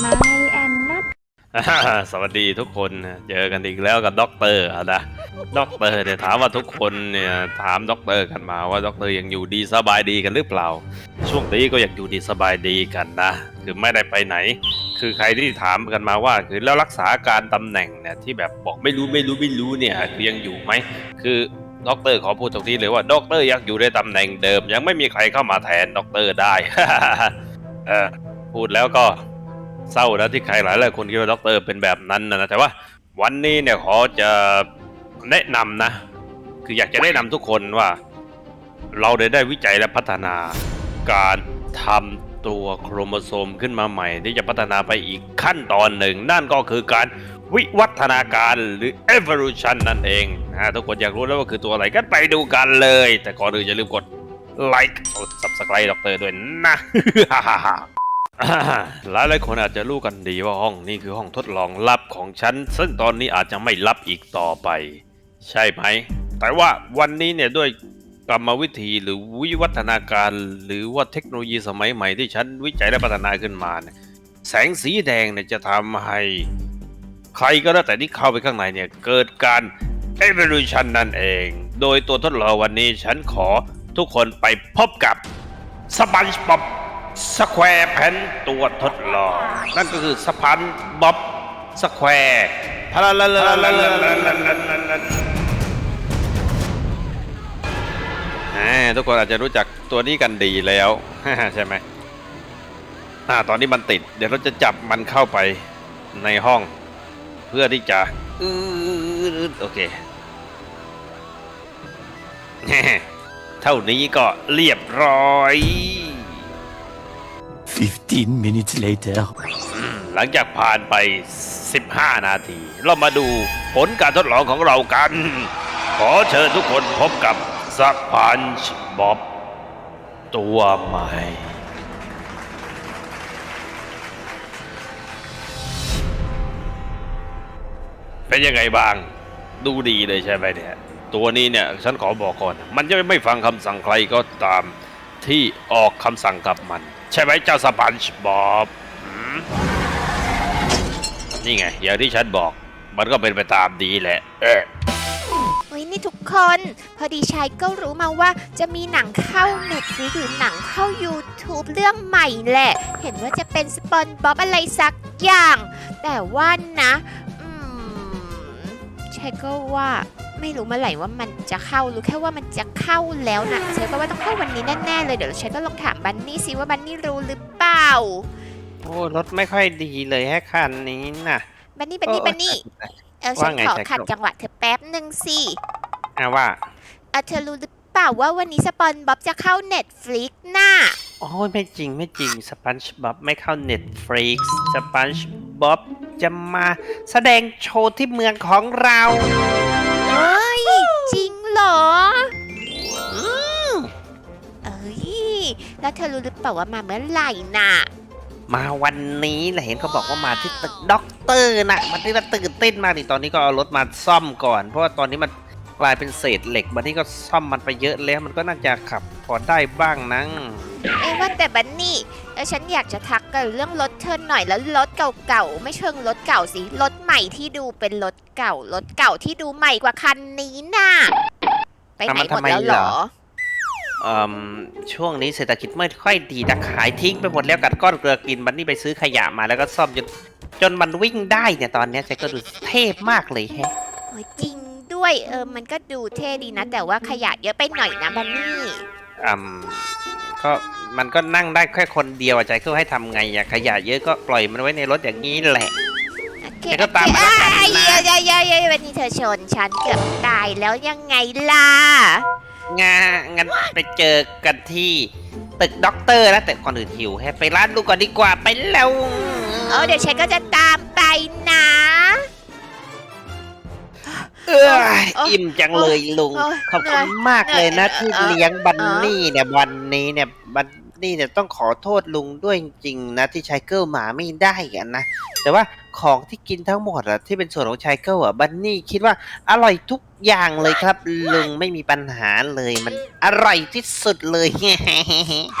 ไม่แอนนัทอ่าสวัสดีทุกคนนะเจอกันอีกแล้วกับด็อกเตอร์อะนะด็อกเตอร์เนี่ยถามว่าทุกคนเนี่ยถามด็อกเตอร์กันมาว่าด็อกเตอร์ยังอยู่ดีสบายดีกันหรือเปล่า ช่วงนี้ก็ยังอยู่ดีสบายดีกันนะคือไม่ได้ไปไหน คือใครที่ถามกันมาว่า คือแล้วรักษาการตำแหน่งเนี่ยที่แบบบอกไม่รู้ไม่รู้ไม่รู้เนี่ยคือยังอยู่ไหมคือด็อกเตอร์ขอพูดตรงนี้เลยว่าด็อกเตอร์ยังอยู่ในตำแหน่งเดิม ยังไม่มีใครเข้ามาแทนด็อกเตอร์ได้ เออพูดแล้วก็ เศร้านะที่ใครหลายหลายคนคิดว่าด็อกเตอร์เป็นแบบนั้นนะแต่ว่าวันนี้เนี่ยขอจะแนะนำนะ คืออยากจะแนะนำทุกคนว่า เราได้ได้วิจัยและพัฒนาการทำตัวโครโมโซมขึ้นมาใหม่ ที่จะพัฒนาไปอีกขั้นตอนหนึ่ง นั่นก็คือการวิวัฒนาการหรือ evolution นั่นเองนะทุกคนอยากรู้แล้วว่าคือตัวอะไรกันไปดูกันเลย แต่ก่อนอื่นอย่าลืมกดไลค์กด subscribe ด็อกเตอร์ด้วยนะ หลายหลายคนอาจจะรู้กันดีว่าห้องนี้คือห้องทดลองลับของฉัน ซึ่งตอนนี้อาจจะไม่ลับอีกต่อไป ใช่ไหม แต่ว่าวันนี้เนี่ยด้วยกรรมวิธีหรือวิวัฒนาการหรือว่าเทคโนโลยีสมัยใหม่ที่ฉันวิจัยและพัฒนาขึ้นมาเนี่ยแสงสีแดงเนี่ยจะทำให้ ใครก็แล้วแต่ที่เข้าไปข้างในเนี่ยเกิดการ evolution นั่นเอง โดยตัวทดลองวันนี้ฉันขอทุกคนไปพบกับสปันช์บ๊อบ สแควร์แผ่นตัวทดลอง นั่นก็คือสะพานบ๊อบสแควร์พาลาลาลาลาลาลาลาลาทุกคนอาจจะรู้จักตัวนี้กันดีแล้วใช่ไหมอตอนนี้มันติด เดี๋ยวเราจะจับมันเข้าไปในห้อง เพื่อที่จะอโอเคเท่านี้ก็เรียบร้อย 15 minutes later. หลังจากผ่านไป 15 นาที เรามาดูผลการทดลองของเรากัน ขอเชิญทุกคนพบกับสปันช์บ๊อบตัวใหม่เป็นยังไงบ้าง ดูดีเลยใช่ไหมเนี่ย ตัวนี้เนี่ย ฉันขอบอกก่อน มันจะไม่ฟังคำสั่งใครก็ตามที่ออกคำสั่งกับมัน ใช่ไหมเจ้าสปันช์บ๊อบนี่ไง อย่างที่ฉันบอก มันก็เป็นไปตามดีแหละ เออเฮ้ยนี่ทุกคน พอดีชายก็รู้มาว่าจะมีหนังเข้าเน็ตหรือหนังเข้า YouTube เรื่องใหม่แหละ เห็นว่าจะเป็นสปอนบ๊อบอะไรสักอย่าง แต่ว่านะ อืมชายก็ว่า ไม่รู้เมื่อไหร่ว่ามันจะเข้ารู้แค่ว่ามันจะเข้าแล้วนะชายก็ว่าต้องเข้าวันนี้แน่ๆเลยเดี๋ยวชายก็ลองถามบันนี่สิว่าบันนี่รู้หรือเปล่าโอ้รถไม่ค่อยดีเลยแฮะคันนี้น่ะบันนี่บันนี่โอ้บันนี่เออฉันว่าไงขอชายขัดก็จังหวะเธอแป๊บหนึ่งสิอะว่าเออเธอรู้หรือเปล่าว่าวันนี้สปอนบ๊อบจะเข้า Netflix น่ะโอ้ยไม่จริงไม่จริงสปันช์บ๊อบไม่เข้าเน็ตฟรีกสปันช์บ๊อบจะมาแสดงโชว์ที่เมืองของเราเฮ้ยจ ริงเหรอเอ้ยแล้วเธอรู้หรือเปล่าว่ามาเมื่อไหร่น่ะ มาวันนี้แหละเห็นเขาบอกว่ามาที่ตึกด็อกเตอร์นะมันที่เราตื่นเต้นมากดิตอนนี้ก็เอารถมาซ่อมก่อน เพราะว่าตอนนี้มันกลายเป็นเศษเหล็กมันที่ก็ซ่อมมันไปเยอะแล้วมันก็น่าจะขับพอได้บ้างนังเอ้ยว่าแต่บันนี่เออฉันอยากจะทักกันเรื่องรถเธอหน่อยแล้วรถเก่าๆไม่เชิงรถเก่าสิรถใหม่ที่ดูเป็นรถเก่ารถเก่าที่ดูใหม่กว่าคันนี้น่ะ ไปไหนหมดแล้วเหรอเอ่มช่วงนี้เศรษฐกิจไม่ค่อยดีนะขายทิ้งไปหมดแล้วกัดก้อนเกลือกินมันนี่ไปซื้อขยะมาแล้วก็ซ่อมจนจนมันวิ่งได้เนี่ยตอนเนี้ยใจก็ดูเทพมากเลยแฮะโอ้ยจริงด้วยเออมันก็ดูเท่ดีนะ แต่ว่าขยะเยอะไปหน่อยนะบันนี่อืมก็มันก็นั่งได้แค่คนเดียวอะใจก็ให้ทำไงอะขยะเยอะก็ปล่อยมันไว้ในรถอย่างนี้แหละ โอเคเดี๋ยวก็ตามมาแล้วกันนะเอ้ยเอ้ยเอ้ยเอ้ยเอ้ยวั นนี้เธอชนฉันเกือบตายแล้วยังไงล่ะ งางั้นไปเจอกันที่ตึกด็อกเตอร์แล้วแต่ก่อนอื่นหิวแฮะไปร้านลูกก่อนดีกว่าไปแล้วเออเดี๋ยวฉันก็จะตามไปนะ เออโอ้ยอิ่มจังเลยลุงโอ้ยขอบคุณมากเลยนะเหนื่ที่อยเลี้ยงบันเออนี่เนี่ยวันนี้เนี่ยบัน นี่เนี่ยต้องขอโทษลุงด้วยจริงๆนะที่ชายเกิลหมาไม่ได้กันนะแต่ว่าของที่กินทั้งหมดอะที่เป็นส่วนของชายเกิลอะบันนี่คิดว่าอร่อยทุกอย่างเลยครับ ลุงไม่มีปัญหาเลยมันอร่อยที่สุดเลย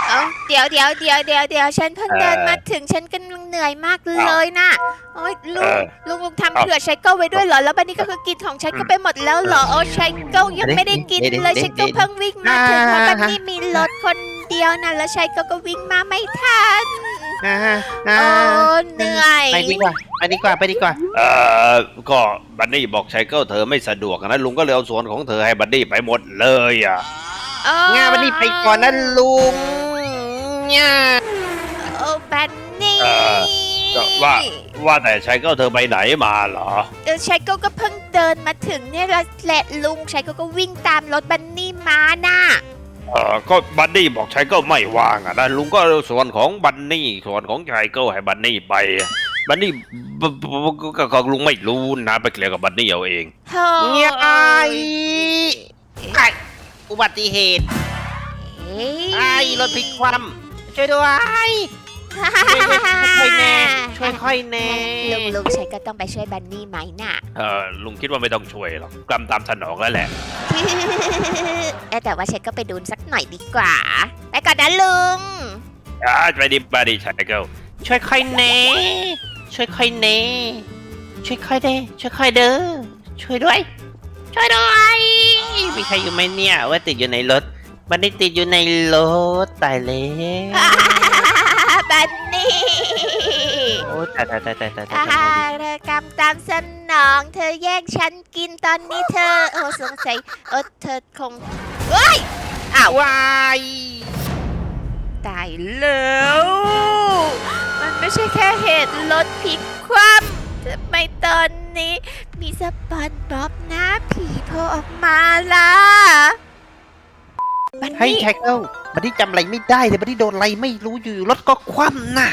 เอ้าเดี๋ยวเดี๋ยวเดี๋ยวเดี๋ยวเดี๋ยวฉันเพิ่งเดินมาถึงฉันกำลังเหนื่อยมากเลยนะโอ้ยลุงเออลุงลุงทำเผื่อไชเกิลไว้ด้วยเหรอแล้วบันนี้ก็คือกินของฉันก็ไปหมดแล้วเหรอโอ้ไชเกิลยังไม่ได้กินเลยไชเกิลเพิ่งวิ่งมาถึงเพราะบันนี่มีรถคน เดียวนะแล้วไชเกิลก็วิ่งมาไม่ทันอ่าอ่าโอ้เหนื่อยไปดีกว่าไปดีกว่าไปดีกว่า เออก็บันนี่บอกไชเกิลเธอไม่สะดวกนะลุงก็เลยเอาส่วนของเธอให้บันนี่ไปหมดเลยอะโอ้งานวันนี้ไปก่อนนะลุงเนี่ย โอ้บันนี่เออ ก็ว่าว่าแต่ไชเกิลเธอไปไหนมาเหรอ เออไชเกิลก็เพิ่งเดินมาถึงเนี่ยแล้วแหละลุงไชเกิลก็วิ่งตามรถบันนี่มาน่ะ เออก็บันนี่บอกไชเกิลไม่ว่างอะนะลุงก็ส่วนของบันนี่ส่วนของไชเกิลให้บันนี่ไปบันนี่บบบก็ก็ก็ลุงไม่รู้นะไปเคลียร์กับบันนี่เอาเองเฮ้ยเนี่ยไอ้ไอ้อุบัติเหตุเอ้ยไอ้รถพลิกคว่ำช่วยด้วย ช่วยแน่ช่วยค่อยแน่ลุงลุงใช้ก็ต้องไปช่วยบันนี่ไหมน่ะเออลุงคิดว่าไม่ต้องช่วยหรอกกำตามสนองแล้วแหละเอ้ยแต่ว่าฉันก็ไปดูสักหน่อยดีกว่า ไปก่อนนะลุงอ่าไปดิไปดิไชเกิลช่วยค่อยแน่ช่วยค่อยแน่ช่วยค่อยเด้ช่วยค่อยเด้อช่วยด้วย ช่วยด้วยมีใครอยู่ไหมเนี่ยว่าติดอยู่ในรถมันได้ติดอยู่ในรถตายแล้ว บันนี่ โอ้ ตายตายตายตายตายตายอ่าตายเธอกำตามสนอง เธอแย่งฉันกินตอนนี้เธอ โอ้สงสัยเออเธอคงเฮ้ยอ้าววายตายแล้ว มันไม่ใช่แค่เหตุรถพลิกคว่ำทำไมตอนนี้ มีสปอนบ๊อบหน้าผีโผล่ออกมาล่ะบันให้นี่แท็กเกิลบันที่จำอะไรไม่ได้เลยบันที่โดนอะไรไม่รู้อยู่รถก็คว่ำน่ะ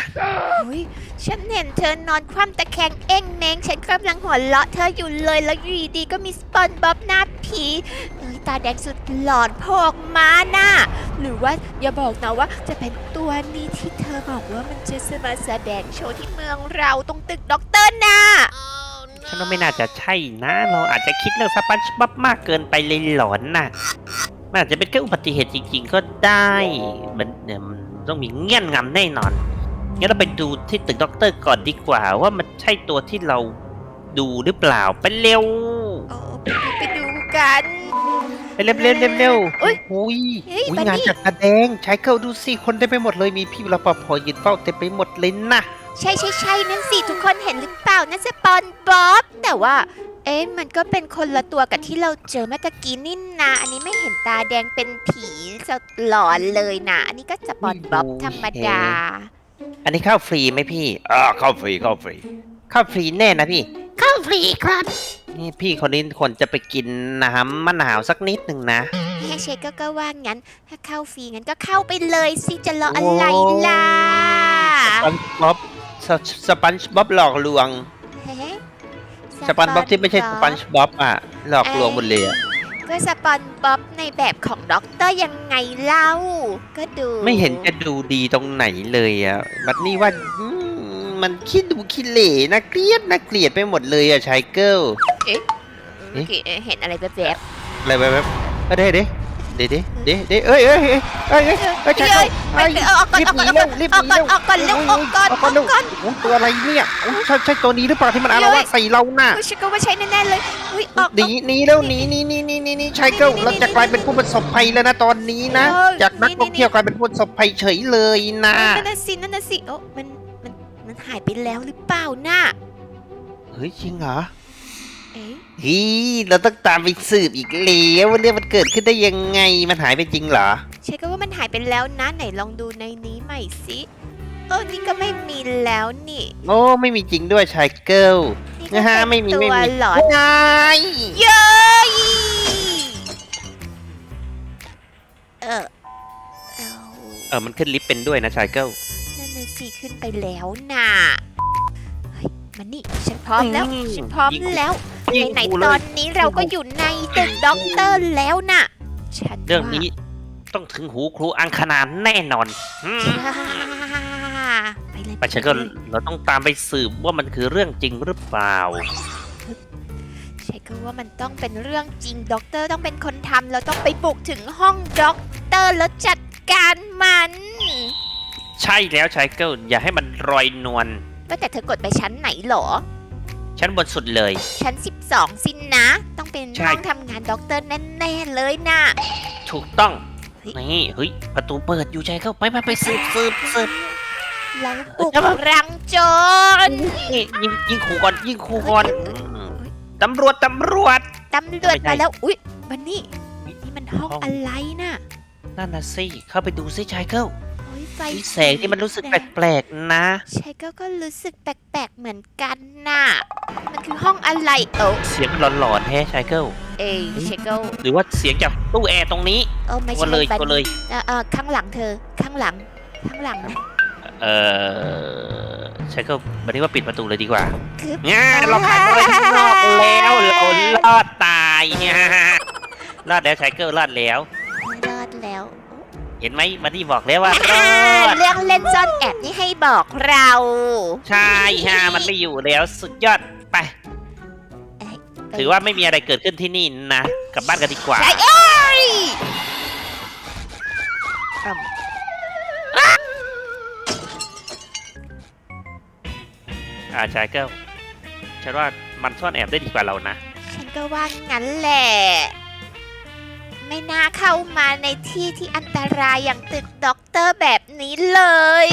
เฮ้ย ฉันเห็นเธอนอนคว่ำตะแคงเอ้งเม้งฉันกำลังหัวเราะเธออยู่เลยแล้วอยู่ดีก็มีสปอนบ๊อบหน้าผีเอ้ยตาแดงสุดหลอนโผล่ออกมาน่ะหรือว่าอย่าบอกนะว่าจะเป็นตัวนี้ที่เธอบอกว่ามันจะมาแสดงโชว์ที่เมืองเราตรงตึกด็อกเตอร์น่ะฉันว่าไม่น่าจะใช่นะ เราอาจจะคิดเรื่องสปันช์บ๊อบมากเกินไปเลยหลอนน่ะมันอาจจะเป็นแค่อุบัติเหตุจริง ๆ ก็ได้ มันเนี่ยมันต้องมีเงื่อนงำแน่นอน งั้นเราไปดูที่ตึกด็อกเตอร์ก่อนดีกว่า ว่ามันใช่ตัวที่เราดูหรือเปล่าไปเร็วโอ้ไปดูไปดูกัน ไปเร็วเร็วเร็วเร็วอุ๊ยอุ้ยเฮ้ยอุ้ยบัดนี้งานจัดแสดงใช้เกิลดูสิคนเต็มไปหมดเลยมีพี่รปภยืนเฝ้าเต็มไปหมดเลยนะใช่ใช่ใช่นั่นสิทุกคนเห็นหรือเปล่านั่นสปอนบ๊อบแต่ว่าเอ๊ะมันก็เป็นคนละตัวกับที่เราเจอเมื่อตะกี้นี่นะอันนี้ไม่เห็นตาแดงเป็นผีสดหลอนเลยนะ อันนี้ก็สปอนบ๊อบธรรมดา อันนี้เข้าฟรีไหมพี่อ่าเข้าฟรีเข้าฟรีเข้าฟรีแน่นะพี่ เข้าฟรีครับนี่พี่คนนี้คนจะไปกินน้ำมะนาวสักนิดหนึ่งนะแฮเชคก็ก็ว่างั้น ถ้าเข้าฟรีงั้นก็เข้าไปเลยสิจะรออะไรล่ะสปันบ๊อบสสปันช์บ๊อบหลอกลวง เฮ้สปันบ๊อบที่ไม่ใช่สปันช์บ๊อบอะหลอกลวงหมดเลยอะ ก็สปอนบ๊อบในแบบของด็อกเตอร์ยังไงเล่า ก็ดูไม่เห็นจะดูดีตรงไหนเลยอะบัดนี้ว่าอืมมันคิดดูคิดเหล่นะเกลียดนะเกลียดไปหมดเลยอะชายเกิลเมื่อกี้เห็นอะไรแบบแบบอะไรแบบแบบเอ้ยเด้เด้ เด้เด้เด้เด้เอ้ยเอ้ยเอ้ยเอ้ยเอ้ยเอ้ยชายเกิลไปเออกก่อนรีบออกหก่นีอนเร็วรีบอหอกนีก่อนเร็วออกก่อนเร็วออกก่อนอเร็อวกก่อนโอ้ตัวอะไรเนี่ยโอ้ใช่ใช่ตัวนี้หรือเปล่าที่มันอารวาสใส่เราน่ะอุ๊ยฉันก็ว่าใช่แน่ๆเลยอุ้ยออกหนีหนีแล้วหนีหนีหนีหนีหนีหนีชายเกิลเราจะกลายเป็นผู้ประสบภัยแล้วนะตอนนี้นะจากนักท่องเที่ยวกลายเป็นผู้ประสบภัยเฉยเลยนะนั่นน่ะสินั่นน่ะสิโอ้มันมันมันหายไปแล้วหรือเปล่าน่ะเฮ้ยจริงเหรอ เอ๊ะฮีเราต้องตามไปสืบอีกแล้วว่าเรื่องมันเกิดขึ้นได้ยังไงมันหายไปจริงเหรอฉันก็ว่ามันหายไปแล้วนะไหนลองดูในนี้ใหม่สิเออนี่ก็ไม่มีแล้วนี่ โอ้ไม่มีจริงด้วยชายเกิลนี่นะฮะก็ไม่เป็นมีตัไม่วมีหลอนนายเย้ยเออเอาเออมันขึ้นลิฟต์เป็นด้วยนะชายเกิลนั่นน่ะสิขึ้นไปแล้วน่ะเฮ้ยมันนี่ฉันพร้อมแล้วอืมฉันพร้อมยิงแล้ว ยิงไหนกูๆเลตอย นนี้เราก็อยู่ในตึกด็อกเตอร์แล้วน่ะฉันเรื่องว่านี้ต้องถึงหูครูอังคณาแน่นอนอืมไปเลยไปฉันก็เราต้องตามไปสืบว่ามันคือเรื่องจริงหรือเปล่าใช่ก็ว่ามันต้องเป็นเรื่องจริงด็อกเตอร์ต้องเป็นคนทำเราต้องไปบุกถึงห้องด็อกเตอร์แล้วจัดการมันใช่แล้วชายเกิลอย่าให้มันรอยนวลว่าแต่เธอกดไปชั้นไหนเหรอ ชั้นบนสุดเลย ชั้น 12 สินนะ ต้องเป็นใช่ ห้องทำงานด็อกเตอร์แน่ๆเลยนะ ถูกต้อง เฮ้ย นี่ เฮ้ย ประตูเปิดอยู่ชายเกิลไปไปไปสืบสืบสืบ เราบุกเอ้ย รังโจรนี่ยิงยิงขู่ก่อนยิงขู่ก่อนอืมตำรวจตำรวจ ตำรวจไม่ใช่มาแล้ว อุ๊ยบันนี่นี่มันห้องห้อง อะไรน่ะ นั่นน่ะสิเข้าไปดูซิชายเกิลโอ้ย ไฟมีแสงที่มันรู้สึกแปลกๆนะ ใช่ก็ก็รู้สึกแปลกๆเหมือนกันน่ะ มันคือห้องอะไรเอ้าเสียงหลอนๆแฮะชายเกิลเอ้ยเชโก้หรือว่าเสียงจากตู้แอร์ตรงนี้เออไม่ก็ใช่เลยบันก็เลยเออเออข้างหลังเธอ ข้างหลัง ข้างหลังนะเออชายเกิลบันนี้ว่าปิดประตูเลยดีกว่าคือเนี่ยเราผ่านไปข้างนอกแล้วเรารอดตายเนี่ยรอดแล้วชายเกิลรอดแล้วรอดแล้วเห็นไหมบันนี่บอกแล้วว่ารอ่าอดเรื่องเล่นซ่อนแอบนี่ให้บอกเราใช่ฮะมันไม่อยู่แล้วสุดยอดไป ถือว่าไม่มีอะไรเกิดขึ้นที่นี่นะกลับบ้านกันดีกว่าใช่เอ้ยอ่าชายเกิลฉันว่ามันซ่อนแอบได้ดีกว่าเรานะ ฉันก็ว่างั้นแหละ ไม่น่าเข้ามาในที่ที่อันตรายอย่างตึกด็อกเตอร์แบบนี้เลย